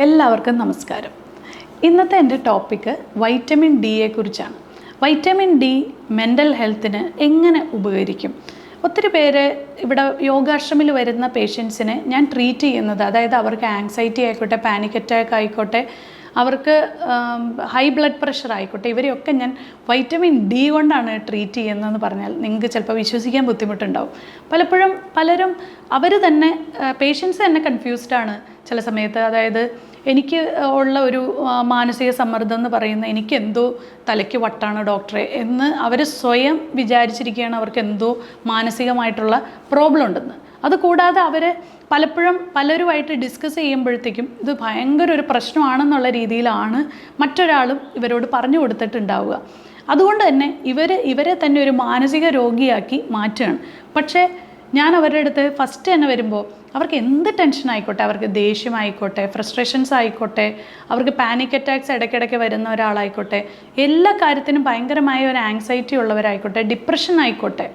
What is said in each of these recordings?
എല്ലാവർക്കും നമസ്കാരം. ഇന്നത്തെ എന്റെ ടോപ്പിക്ക് വൈറ്റമിൻ ഡിയെ കുറിച്ചാണ്. വൈറ്റമിൻ ഡി മെന്റൽ ഹെൽത്തിന് എങ്ങനെ ഉപകരിക്കും? ഒത്തിരി പേര് ഇവിടെ യോഗാശ്രമിൽ വരുന്ന പേഷ്യൻസിനെ ഞാൻ ട്രീറ്റ് ചെയ്യുന്നത് അതായത് അവർക്ക് ആങ്സൈറ്റി ആയിക്കോട്ടെ പാനിക് അറ്റാക്ക് ആയിക്കോട്ടെ അവർക്ക് ഹൈ ബ്ലഡ് പ്രഷർ ആയിക്കോട്ടെ ഇവരെയൊക്കെ ഞാൻ വൈറ്റമിൻ ഡി കൊണ്ടാണ് ട്രീറ്റ് ചെയ്യുന്നതെന്ന് പറഞ്ഞാൽ നിങ്ങൾക്ക് ചിലപ്പോൾ വിശ്വസിക്കാൻ ബുദ്ധിമുട്ടുണ്ടാവും. പലപ്പോഴും പലരും അവർ തന്നെ പേഷ്യൻസ് തന്നെ കൺഫ്യൂസ്ഡ് ആണ് ചില സമയത്ത്. അതായത് എനിക്ക് ഉള്ള ഒരു മാനസിക സമ്മർദ്ദം എന്ന് പറയുന്ന എനിക്ക് എന്തോ തലയ്ക്ക് വട്ടാണ് ഡോക്ടറെ എന്ന് അവർ സ്വയം വിചാരിച്ചിരിക്കുകയാണ്. അവർക്ക് എന്തോ മാനസികമായിട്ടുള്ള പ്രോബ്ലം ഉണ്ടെന്ന്. അതുകൂടാതെ അവർ പലപ്പോഴും പലരുമായിട്ട് ഡിസ്കസ് ചെയ്യുമ്പോഴത്തേക്കും ഇത് ഭയങ്കര ഒരു പ്രശ്നമാണെന്നുള്ള രീതിയിലാണ് മറ്റൊരാളും ഇവരോട് പറഞ്ഞു കൊടുത്തിട്ടുണ്ടാവുക. അതുകൊണ്ട് തന്നെ ഇവർ ഇവരെ തന്നെ ഒരു മാനസിക രോഗിയാക്കി മാറ്റുകയാണ്. പക്ഷേ ഞാൻ അവരുടെ അടുത്ത് ഫസ്റ്റ് തന്നെ വരുമ്പോൾ അവർക്ക് എന്ത് ടെൻഷൻ ആയിക്കോട്ടെ? അവർക്ക് ദേഷ്യമായിക്കോട്ടെ ഫ്രസ്ട്രേഷൻസ് ആയിക്കോട്ടെ അവർക്ക് പാനിക് അറ്റാക്സ് ഇടയ്ക്കിടയ്ക്ക് വരുന്ന ഒരാളായിക്കോട്ടെ എല്ലാ കാര്യത്തിനും ഭയങ്കരമായ ഒരു ആങ്സൈറ്റി ഉള്ളവരായിക്കോട്ടെ ഡിപ്രഷൻ ആയിക്കോട്ടെ.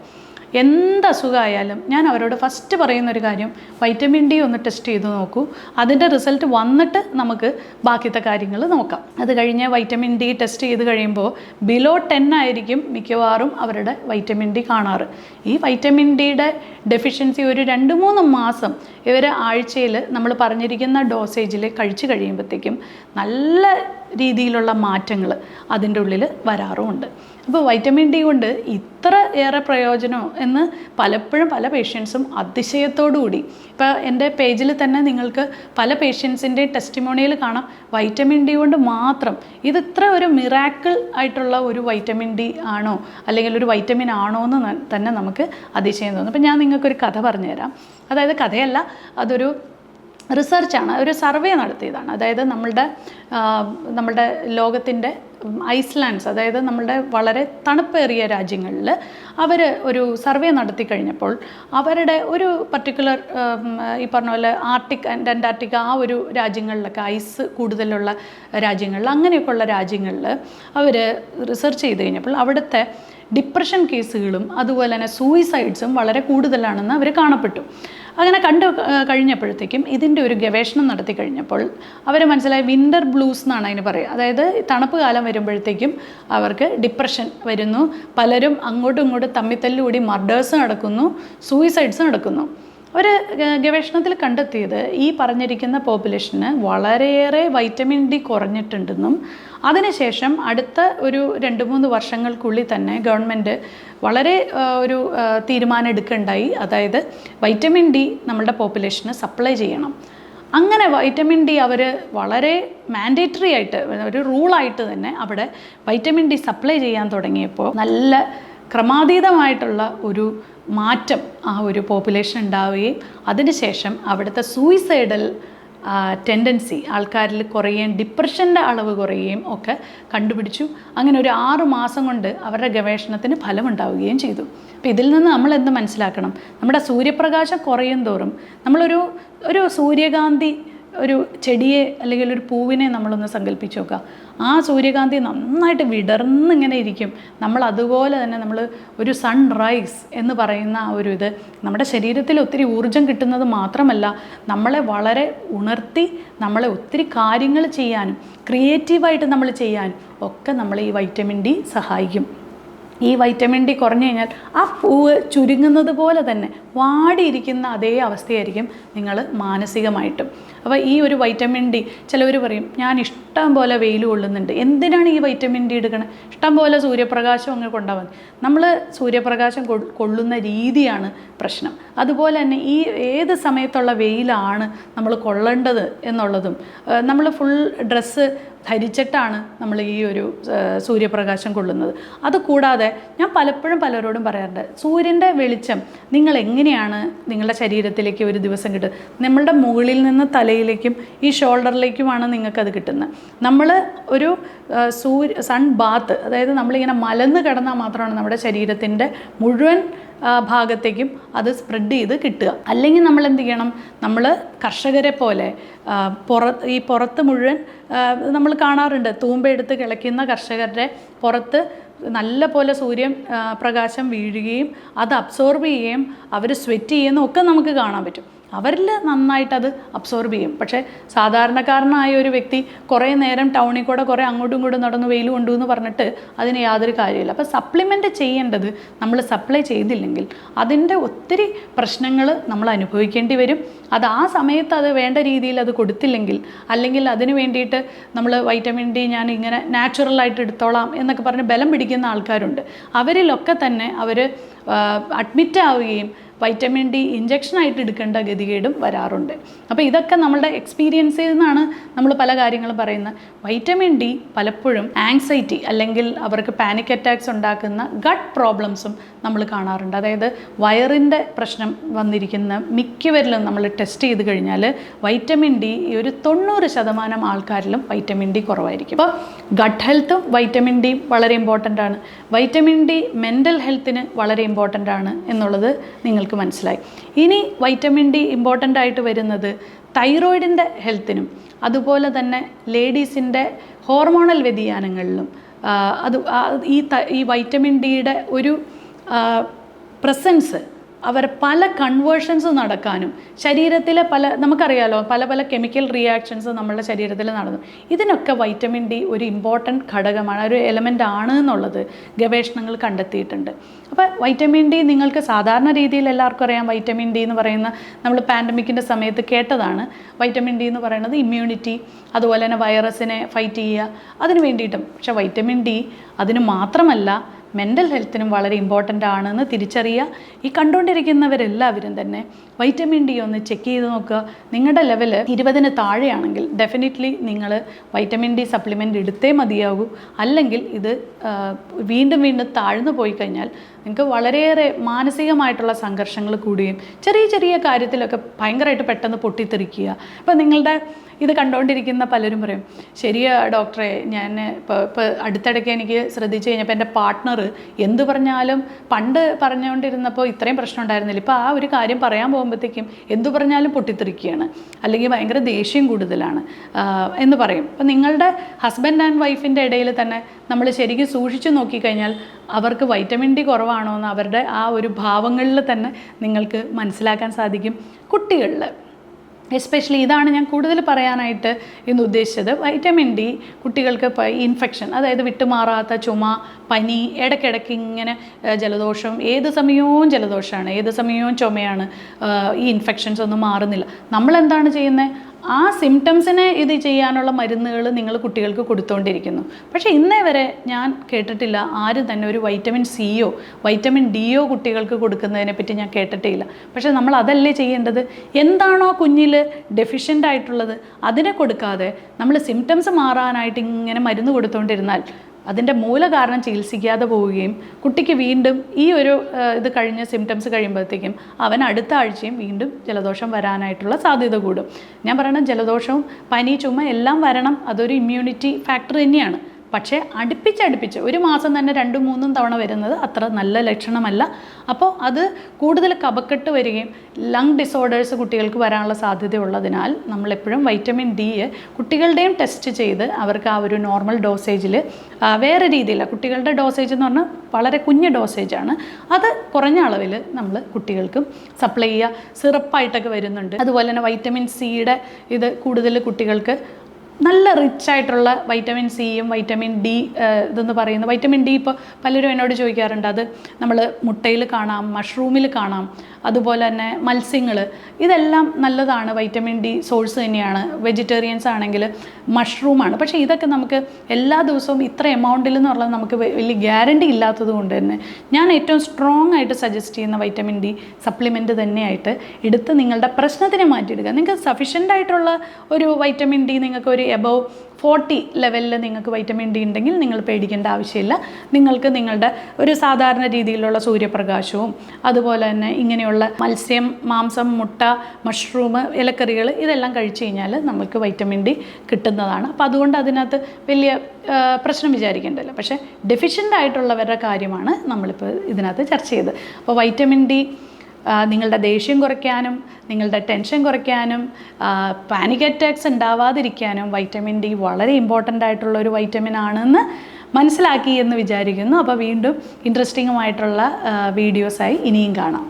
എന്ത് അസുഖമായാലും ഞാൻ അവരോട് ഫസ്റ്റ് പറയുന്ന ഒരു കാര്യം വൈറ്റമിൻ ഡി ഒന്ന് ടെസ്റ്റ് ചെയ്ത് നോക്കൂ. അതിന്റെ റിസൾട്ട് വന്നിട്ട് നമുക്ക് ബാക്കിയത്തെ കാര്യങ്ങൾ നോക്കാം. അത് കഴിഞ്ഞ് വൈറ്റമിൻ ഡി ടെസ്റ്റ് ചെയ്ത് കഴിയുമ്പോൾ ബിലോ ടെൻ ആയിരിക്കും മിക്കവാറും അവരുടെ വൈറ്റമിൻ ഡി കാണാറ്. ഈ വൈറ്റമിൻ ഡിയുടെ ഡെഫിഷ്യൻസി ഒരു രണ്ട് മൂന്ന് മാസം ഇവർ ആഴ്ചയിൽ നമ്മൾ പറഞ്ഞിരിക്കുന്ന ഡോസേജിൽ കഴിച്ചു കഴിയുമ്പോഴത്തേക്കും നല്ല രീതിയിലുള്ള മാറ്റങ്ങൾ അതിന്റെ ഉള്ളിൽ വരാറുമുണ്ട്. അപ്പോൾ വൈറ്റമിൻ ഡി കൊണ്ട് ഇത്ര ഏറെ പ്രയോജനം എന്ന് പലപ്പോഴും പല പേഷ്യൻസും അതിശയത്തോടുകൂടി. ഇപ്പോൾ എന്റെ പേജിൽ തന്നെ നിങ്ങൾക്ക് പല പേഷ്യൻസിന്റെ ടെസ്റ്റിമോണിയിൽ കാണാം. വൈറ്റമിൻ ഡി കൊണ്ട് മാത്രം ഇത് ഇത്ര ഒരു മിറാക്കിൾ ആയിട്ടുള്ള ഒരു വൈറ്റമിൻ ഡി ആണോ അല്ലെങ്കിൽ ഒരു വൈറ്റമിൻ ആണോ എന്ന് തന്നെ നമുക്ക് അതിശയം തോന്നും. അപ്പോൾ ഞാൻ നിങ്ങൾക്കൊരു കഥ പറഞ്ഞുതരാം. അതായത് കഥയല്ല അതൊരു റിസർച്ചാണ് ഒരു സർവേ നടത്തിയതാണ്. അതായത് നമ്മളുടെ നമ്മളുടെ ലോകത്തിന്റെ ഐസ്ലാൻഡ്സ് അതായത് നമ്മളുടെ വളരെ തണുപ്പേറിയ രാജ്യങ്ങളിൽ അവർ ഒരു സർവേ നടത്തി കഴിഞ്ഞപ്പോൾ അവരുടെ ഒരു പർട്ടിക്കുലർ ഈ പറഞ്ഞ പോലെ ആർട്ടിക് ആൻഡ് അന്റാർട്ടിക്ക ആ ഒരു രാജ്യങ്ങളിലൊക്കെ ഐസ് കൂടുതലുള്ള രാജ്യങ്ങളിൽ അങ്ങനെയൊക്കെയുള്ള രാജ്യങ്ങളിൽ അവർ റിസർച്ച് ചെയ്ത് കഴിഞ്ഞപ്പോൾ അവിടുത്തെ ഡിപ്രഷൻ കേസുകളും അതുപോലെ തന്നെ സൂയിസൈഡ്സും വളരെ കൂടുതലാണെന്ന് അവർ കാണപ്പെട്ടു. അങ്ങനെ കണ്ടു കഴിഞ്ഞപ്പോഴത്തേക്കും ഇതിന്റെ ഒരു ഗവേഷണം നടത്തി കഴിഞ്ഞപ്പോൾ അവർ മനസ്സിലായി വിന്റർ ബ്ലൂസ് എന്നാണ് അതിന് പറയുക. അതായത് തണുപ്പ് കാലം വരുമ്പോഴത്തേക്കും അവർക്ക് ഡിപ്രഷൻ വരുന്നു. പലരും അങ്ങോട്ടും ഇങ്ങോട്ടും തമ്മിത്തല്ലുകൂടി മർഡേഴ്സ് നടക്കുന്നു സൂയിസൈഡ്സ് നടക്കുന്നു. അവർ ഗവേഷണത്തിൽ കണ്ടെത്തിയത് ഈ പറഞ്ഞിരിക്കുന്ന പോപ്പുലേഷന് വളരെയേറെ വൈറ്റമിൻ ഡി കുറഞ്ഞിട്ടുണ്ടെന്നും അതിനുശേഷം അടുത്ത ഒരു രണ്ട് മൂന്ന് വർഷങ്ങൾക്കുള്ളിൽ തന്നെ ഗവൺമെന്റ് വളരെ ഒരു തീരുമാനം എടുക്കുകയുണ്ടായി അതായത് വൈറ്റമിൻ ഡി നമ്മുടെ പോപ്പുലേഷന് സപ്ലൈ ചെയ്യണം. അങ്ങനെ വൈറ്റമിൻ ഡി അവർ വളരെ മാൻഡേറ്ററി ആയിട്ട് ഒരു റൂളായിട്ട് തന്നെ അവിടെ വൈറ്റമിൻ ഡി സപ്ലൈ ചെയ്യാൻ തുടങ്ങിയപ്പോൾ നല്ല ക്രമാതീതമായിട്ടുള്ള ഒരു മാറ്റം ആ ഒരു പോപ്പുലേഷൻ ഉണ്ടാവുകയും അതിനുശേഷം അവിടുത്തെ സൂയിസൈഡൽ ടെൻഡൻസി ആൾക്കാരിൽ കുറയുകയും ഡിപ്രഷന്റെ അളവ് കുറയുകയും ഒക്കെ കണ്ടുപിടിച്ചു. അങ്ങനെ ഒരു ആറ് മാസം കൊണ്ട് അവരുടെ ഗവേഷണത്തിന് ഫലമുണ്ടാവുകയും ചെയ്തു. അപ്പോൾ ഇതിൽ നിന്ന് നമ്മൾ എന്ത് മനസ്സിലാക്കണം? നമ്മുടെ സൂര്യപ്രകാശം കുറയും തോറും നമ്മളൊരു ഒരു സൂര്യകാന്തി ഒരു ചെടിയെ അല്ലെങ്കിൽ ഒരു പൂവിനെ നമ്മളൊന്ന് സങ്കല്പിച്ച് നോക്കുക. ആ സൂര്യകാന്തി നന്നായിട്ട് വിടർന്നിങ്ങനെ ഇരിക്കും. നമ്മൾ അതുപോലെ തന്നെ നമ്മൾ ഒരു സൺറൈസ് എന്ന് പറയുന്ന ആ ഒരു ഇത് നമ്മുടെ ശരീരത്തിൽ ഒത്തിരി ഊർജം കിട്ടുന്നത് മാത്രമല്ല നമ്മളെ വളരെ ഉണർത്തി നമ്മളെ ഒത്തിരി കാര്യങ്ങൾ ചെയ്യാനും ക്രിയേറ്റീവായിട്ട് നമ്മൾ ചെയ്യാനും ഒക്കെ നമ്മൾ ഈ വൈറ്റമിൻ ഡി സഹായിക്കും. ഈ വൈറ്റമിൻ ഡി കുറഞ്ഞു കഴിഞ്ഞാൽ ആ പൂവ് ചുരുങ്ങുന്നത് പോലെ തന്നെ വാടിയിരിക്കുന്ന അതേ അവസ്ഥയായിരിക്കും നിങ്ങൾ മാനസികമായിട്ടും. അപ്പോൾ ഈ ഒരു വൈറ്റമിൻ ഡി ചിലവർ പറയും ഞാൻ ഇഷ്ടം പോലെ വെയിൽ കൊള്ളുന്നുണ്ട്. എന്തിനാണ് ഈ വൈറ്റമിൻ ഡി എടുക്കണത് ഇഷ്ടം പോലെ സൂര്യപ്രകാശം അങ്ങ് കൊണ്ടാൽ നമ്മൾ സൂര്യപ്രകാശം കൊള്ളുന്ന രീതിയാണ് പ്രശ്നം. അതുപോലെ തന്നെ ഈ ഏത് സമയത്തുള്ള വെയിലാണ് നമ്മൾ കൊള്ളേണ്ടത് എന്നുള്ളതും നമ്മൾ ഫുൾ ഡ്രസ്സ് ധരിച്ചിട്ടാണ് നമ്മൾ ഈ ഒരു സൂര്യപ്രകാശം കൊള്ളുന്നത്. അതുകൂടാതെ ഞാൻ പലപ്പോഴും പലരോടും പറയാറുണ്ട് സൂര്യന്റെ വെളിച്ചം നിങ്ങൾ എങ്ങനെയാണ് നിങ്ങളുടെ ശരീരത്തിലേക്ക് ഒരു ദിവസം കിട്ടുന്നത് നമ്മളുടെ മുകളിൽ നിന്ന് തലയിലേക്കും ഈ ഷോൾഡറിലേക്കുമാണ് നിങ്ങൾക്കത് കിട്ടുന്നത്. നമ്മൾ ഒരു സൂര്യ സൺ ബാത്ത് അതായത് നമ്മളിങ്ങനെ മലന്ന് കിടന്നാൽ മാത്രമാണ് നമ്മുടെ ശരീരത്തിന്റെ മുഴുവൻ ഭാഗത്തേക്കും അത് സ്പ്രെഡ് ചെയ്ത് കിട്ടുക. അല്ലെങ്കിൽ നമ്മൾ എന്ത് ചെയ്യണം? നമ്മൾ കർഷകരെ പോലെ പുറ ഈ പുറത്ത് മുഴുവൻ നമ്മൾ കാണാറുണ്ട്. തൂമ്പെടുത്ത് കിളയ്ക്കുന്ന കർഷകരുടെ പുറത്ത് നല്ല പോലെ സൂര്യൻ പ്രകാശം വീഴുകയും അത് അബ്സോർബ് ചെയ്യുകയും അവർ സ്വെറ്റ് ചെയ്യുന്നതും ഒക്കെ നമുക്ക് കാണാൻ പറ്റും. അവരിൽ നന്നായിട്ടത് അബ്സോർബ് ചെയ്യും. പക്ഷേ സാധാരണക്കാരനായ ഒരു വ്യക്തി കുറേ നേരം ടൗണിൽ കൂടെ കുറേ അങ്ങോട്ടും ഇങ്ങോട്ടും നടന്ന് വെയിൽ കൊണ്ടു എന്ന് പറഞ്ഞിട്ട് അതിന് യാതൊരു കാര്യമില്ല അപ്പോൾ സപ്ലിമെന്റ് ചെയ്യേണ്ടത് നമ്മൾ സപ്ലൈ ചെയ്തില്ലെങ്കിൽ അതിന്റെ ഒത്തിരി പ്രശ്നങ്ങൾ നമ്മൾ അനുഭവിക്കേണ്ടി വരും. അത് ആ സമയത്ത് അത് വേണ്ട രീതിയിൽ അത് കൊടുത്തില്ലെങ്കിൽ അല്ലെങ്കിൽ അതിന് വേണ്ടിയിട്ട് നമ്മൾ വൈറ്റമിൻ ഡി ഞാൻ ഇങ്ങനെ നാച്ചുറലായിട്ട് എടുത്തോളാം എന്നൊക്കെ പറഞ്ഞ് ബലം പിടിക്കുന്ന ആൾക്കാരുണ്ട്. അവരിലൊക്കെ തന്നെ അവർ അഡ്മിറ്റ് ആവുകയും വൈറ്റമിൻ ഡി ഇഞ്ചക്ഷനായിട്ട് എടുക്കേണ്ട ഗതികേടും വരാറുണ്ട്. അപ്പോൾ ഇതൊക്കെ നമ്മളുടെ എക്സ്പീരിയൻസിൽ നിന്നാണ് നമ്മൾ പല കാര്യങ്ങളും പറയുന്നത്. വൈറ്റമിൻ ഡി പലപ്പോഴും ആങ്സൈറ്റി അല്ലെങ്കിൽ അവർക്ക് പാനിക് അറ്റാക്സ് ഉണ്ടാക്കുന്ന ഗട്ട് പ്രോബ്ലംസും നമ്മൾ കാണാറുണ്ട്. അതായത് വയറിന്റെ പ്രശ്നം വന്നിരിക്കുന്ന മിക്കവരിലും നമ്മൾ ടെസ്റ്റ് ചെയ്ത് കഴിഞ്ഞാൽ വൈറ്റമിൻ ഡി ഈ ഒരു തൊണ്ണൂറ് ശതമാനം ആൾക്കാരിലും വൈറ്റമിൻ ഡി കുറവായിരിക്കും. അപ്പോൾ ഗട്ട് ഹെൽത്തും വൈറ്റമിൻ ഡി വളരെ ഇമ്പോർട്ടന്റ് ആണ്. വൈറ്റമിൻ ഡി മെന്റൽ ഹെൽത്തിന് വളരെ ഇമ്പോർട്ടന്റ് ആണ് എന്നുള്ളത് നിങ്ങൾക്ക് മനസ്സിലായി. ഇനി വൈറ്റമിൻ ഡി ഇമ്പോർട്ടന്റ് ആയിട്ട് വരുന്നത് തൈറോയിഡിന്റെ ഹെൽത്തിനും അതുപോലെ തന്നെ ലേഡീസിന്റെ ഹോർമോണൽ വ്യതിയാനങ്ങളിലും. അത് ഈ ഈ വൈറ്റമിൻ ഡിയുടെ ഒരു പ്രസൻസ് അവർ പല കൺവേർഷൻസ് നടക്കാനും ശരീരത്തിലെ പല നമുക്കറിയാലോ പല പല കെമിക്കൽ റിയാക്ഷൻസ് നമ്മളുടെ ശരീരത്തിൽ നടന്നു. ഇതിനൊക്കെ വൈറ്റമിൻ ഡി ഒരു ഇമ്പോർട്ടന്റ് ഘടകമാണ് ഒരു എലമെന്റ് ആണ് എന്നുള്ളത് ഗവേഷണങ്ങൾ കണ്ടെത്തിയിട്ടുണ്ട്. അപ്പോൾ വൈറ്റമിൻ ഡി നിങ്ങൾക്ക് സാധാരണ രീതിയിൽ എല്ലാവർക്കും അറിയാം. വൈറ്റമിൻ ഡി എന്ന് പറയുന്ന നമ്മൾ പാൻഡമിക്കിന്റെ സമയത്ത് കേട്ടതാണ്. വൈറ്റമിൻ ഡി എന്ന് പറയുന്നത് ഇമ്മ്യൂണിറ്റി അതുപോലെ തന്നെ വൈറസിനെ ഫൈറ്റ് ചെയ്യുക. അതിന് വേണ്ടിയിട്ടും. പക്ഷേ വൈറ്റമിൻ ഡി അതിന് മാത്രമല്ല മെന്റൽ ഹെൽത്തിനും വളരെ ഇമ്പോർട്ടന്റ് ആണെന്ന് തിരിച്ചറിയുക. ഈ കണ്ടുകൊണ്ടിരിക്കുന്നവരെല്ലാവരും തന്നെ വൈറ്റമിൻ ഡി ഒന്ന് ചെക്ക് ചെയ്ത് നോക്കുക. നിങ്ങളുടെ ലെവൽ ഇരുപതിന് താഴെയാണെങ്കിൽ ഡെഫിനറ്റ്ലി നിങ്ങൾ വൈറ്റമിൻ ഡി സപ്ലിമെന്റ് എടുത്തേ മതിയാകൂ. അല്ലെങ്കിൽ ഇത് വീണ്ടും വീണ്ടും താഴ്ന്നു പോയി കഴിഞ്ഞാൽ നിങ്ങൾക്ക് വളരെയേറെ മാനസികമായിട്ടുള്ള സംഘർഷങ്ങൾ കൂടുകയും ചെറിയ ചെറിയ കാര്യത്തിലൊക്കെ ഭയങ്കരമായിട്ട് പെട്ടെന്ന് പൊട്ടിത്തെറിക്കുക. അപ്പോൾ നിങ്ങളുടെ ഇത് കണ്ടുകൊണ്ടിരിക്കുന്ന പലരും പറയും ശരിയാ ഡോക്ടറെ ഞാൻ ഇപ്പോൾ ഇപ്പോൾ അടുത്തിടയ്ക്ക് എനിക്ക് ശ്രദ്ധിച്ചു കഴിഞ്ഞപ്പോൾ എന്റെ പാർട്ട്ണർ എന്ത് പറഞ്ഞാലും പണ്ട് പറഞ്ഞുകൊണ്ടിരുന്നപ്പോൾ ഇത്രയും പ്രശ്നം ഉണ്ടായിരുന്നില്ല. ഇപ്പോൾ ആ ഒരു കാര്യം പറയാൻ പോകുമ്പോഴത്തേക്കും എന്ത് പറഞ്ഞാലും പൊട്ടിത്തെറിക്കുകയാണ്. അല്ലെങ്കിൽ ഭയങ്കര ദേഷ്യം കൂടുതലാണ്. എന്ന് പറയും. അപ്പോൾ നിങ്ങളുടെ ഹസ്ബൻഡ് ആൻഡ് വൈഫിന്റെ ഇടയിൽ തന്നെ നമ്മൾ ശരിക്കും സൂക്ഷിച്ചു നോക്കിക്കഴിഞ്ഞാൽ അവർക്ക് വൈറ്റമിൻ ഡി കുറവാണോ എന്ന് അവരുടെ ആ ഒരു ഭാവങ്ങളിൽ തന്നെ നിങ്ങൾക്ക് മനസ്സിലാക്കാൻ സാധിക്കും കുട്ടികളിൽ എസ്പെഷ്യലി ഇതാണ് ഞാൻ കൂടുതൽ പറയാനായിട്ട് ഇന്ന് ഉദ്ദേശിച്ചത്. വൈറ്റമിൻ ഡി കുട്ടികൾക്ക് ഇൻഫെക്ഷൻ അതായത് വിട്ടുമാറാത്ത ചുമ പനി ഇടയ്ക്കിടയ്ക്ക് ഇങ്ങനെ ജലദോഷം ഏത് സമയവും ജലദോഷമാണ് ഏത് സമയവും ചുമയാണ് ഈ ഇൻഫെക്ഷൻസ് ഒന്നും മാറുന്നില്ല. നമ്മളെന്താണ് ചെയ്യുന്നത്? ആ സിംറ്റംസിനെ ഇത് ചെയ്യാനുള്ള മരുന്നുകൾ നിങ്ങൾ കുട്ടികൾക്ക് കൊടുത്തുകൊണ്ടിരിക്കുന്നു പക്ഷേ ഇന്നേ വരെ ഞാൻ കേട്ടിട്ടില്ല ആരും തന്നെ ഒരു വൈറ്റമിൻ സിയോ വൈറ്റമിൻ ഡിയോ കുട്ടികൾക്ക് കൊടുക്കുന്നതിനെ പറ്റി ഞാൻ കേട്ടിട്ടില്ല. പക്ഷേ നമ്മൾ അതല്ലേ ചെയ്യേണ്ടത്? എന്താണോ കുഞ്ഞിൽ ഡെഫിഷ്യന്റ് ആയിട്ടുള്ളത് അതിനെ കൊടുക്കാതെ നമ്മൾ സിംറ്റംസ് മാറാനായിട്ട് ഇങ്ങനെ മരുന്ന് കൊടുത്തുകൊണ്ടിരുന്നാൽ അതിന്റെ മൂലകാരണം ചികിത്സിക്കാതെ പോവുകയും കുട്ടിക്ക് വീണ്ടും ഈ ഒരു ഇത് കഴിഞ്ഞ സിംറ്റംസ് കഴിയുമ്പോഴത്തേക്കും അവൻ അടുത്ത ആഴ്ചയും വീണ്ടും ജലദോഷം വരാനായിട്ടുള്ള സാധ്യത കൂടും. ഞാൻ പറയുന്നത് ജലദോഷവും പനി ചുമ എല്ലാം വരണം. അതൊരു ഇമ്മ്യൂണിറ്റി ഫാക്ടർ തന്നെയാണ്. പക്ഷേ അടുപ്പിച്ചടുപ്പിച്ച് ഒരു മാസം തന്നെ രണ്ടും മൂന്നും തവണ വരുന്നത് അത്ര നല്ല ലക്ഷണമല്ല. അപ്പോൾ അത് കൂടുതൽ കപക്കെട്ട് വരികയും ലങ് ഡിസോർഡേഴ്സ് കുട്ടികൾക്ക് വരാനുള്ള സാധ്യതയുള്ളതിനാൽ നമ്മളെപ്പോഴും വൈറ്റമിൻ ഡി കുട്ടികളുടെയും ടെസ്റ്റ് ചെയ്ത് അവർക്ക് ആ ഒരു നോർമൽ ഡോസേജിൽ വേറെ രീതിയില്ല. കുട്ടികളുടെ ഡോസേജ് എന്ന് പറഞ്ഞാൽ വളരെ കുഞ്ഞ് ഡോസേജാണ് അത് കുറഞ്ഞ അളവിൽ നമ്മൾ കുട്ടികൾക്കും സപ്ലൈ ചെയ്യുക. സിറപ്പായിട്ടൊക്കെ വരുന്നുണ്ട്. അതുപോലെ തന്നെ വൈറ്റമിൻ സിയുടെ ഇത് കൂടുതൽ കുട്ടികൾക്ക് നല്ല റിച്ച് ആയിട്ടുള്ള വൈറ്റമിൻ സിയും വൈറ്റമിൻ ഡി ഇതെന്ന് പറയുന്നത് വൈറ്റമിൻ ഡി ഇപ്പോൾ പലരും എന്നോട് ചോദിക്കാറുണ്ട്. അത് നമ്മൾ മുട്ടയിൽ കാണാം മഷ്റൂമിൽ കാണാം. അതുപോലെ തന്നെ മത്സ്യങ്ങൾ ഇതെല്ലാം നല്ലതാണ്. വൈറ്റമിൻ ഡി സോഴ്സ് തന്നെയാണ്. വെജിറ്റേറിയൻസ് ആണെങ്കിൽ മഷ്റൂമാണ് പക്ഷേ ഇതൊക്കെ നമുക്ക് എല്ലാ ദിവസവും ഇത്ര എമൗണ്ടിൽ എന്ന് പറഞ്ഞാൽ നമുക്ക് വലിയ ഗ്യാരണ്ടി ഇല്ലാത്തത് കൊണ്ട് തന്നെ ഞാൻ ഏറ്റവും സ്ട്രോങ് ആയിട്ട് സജസ്റ്റ് ചെയ്യുന്ന വൈറ്റമിൻ ഡി സപ്ലിമെന്റ് തന്നെയായിട്ട് എടുത്ത് നിങ്ങളുടെ പ്രശ്നത്തിനെ മാറ്റിയെടുക്കുക. നിങ്ങൾക്ക് സഫീഷ്യന്റ് ആയിട്ടുള്ള ഒരു വൈറ്റമിൻ ഡി നിങ്ങൾക്ക് ഒരു എബവ് ഫോർട്ടി ലെവലിൽ നിങ്ങൾക്ക് വൈറ്റമിൻ ഡി ഉണ്ടെങ്കിൽ നിങ്ങൾ പേടിക്കേണ്ട ആവശ്യമില്ല. നിങ്ങൾക്ക് നിങ്ങളുടെ ഒരു സാധാരണ രീതിയിലുള്ള സൂര്യപ്രകാശവും അതുപോലെ തന്നെ ഇങ്ങനെയുള്ള മത്സ്യം മാംസം മുട്ട മഷ്റൂം ഇലക്കറികൾ ഇതെല്ലാം കഴിച്ചു കഴിഞ്ഞാൽ നമുക്ക് വൈറ്റമിൻ ഡി കിട്ടുന്നതാണ്. അപ്പോൾ അതുകൊണ്ട് അതിനകത്ത് വലിയ പ്രശ്നം വിചാരിക്കേണ്ടല്ലോ പക്ഷേ ഡെഫിഷ്യന്റ് ആയിട്ടുള്ളവരുടെ കാര്യമാണ് നമ്മളിപ്പോൾ ഇതിനകത്ത് ചർച്ച ചെയ്തത്. അപ്പോൾ വൈറ്റമിൻ ഡി നിങ്ങളുടെ ദേഷ്യം കുറയ്ക്കാനും നിങ്ങളുടെ ടെൻഷൻ കുറയ്ക്കാനും പാനിക് അറ്റാക്സ് ഉണ്ടാവാതിരിക്കാനും വൈറ്റമിൻ ഡി വളരെ ഇമ്പോർട്ടന്റ് ആയിട്ടുള്ള ഒരു വൈറ്റമിൻ ആണെന്ന് മനസ്സിലാക്കി എന്ന് വിചാരിക്കുന്നു. അപ്പോൾ വീണ്ടും ഇൻട്രസ്റ്റിംഗുമായിട്ടുള്ള വീഡിയോസായി ഇനിയും കാണാം.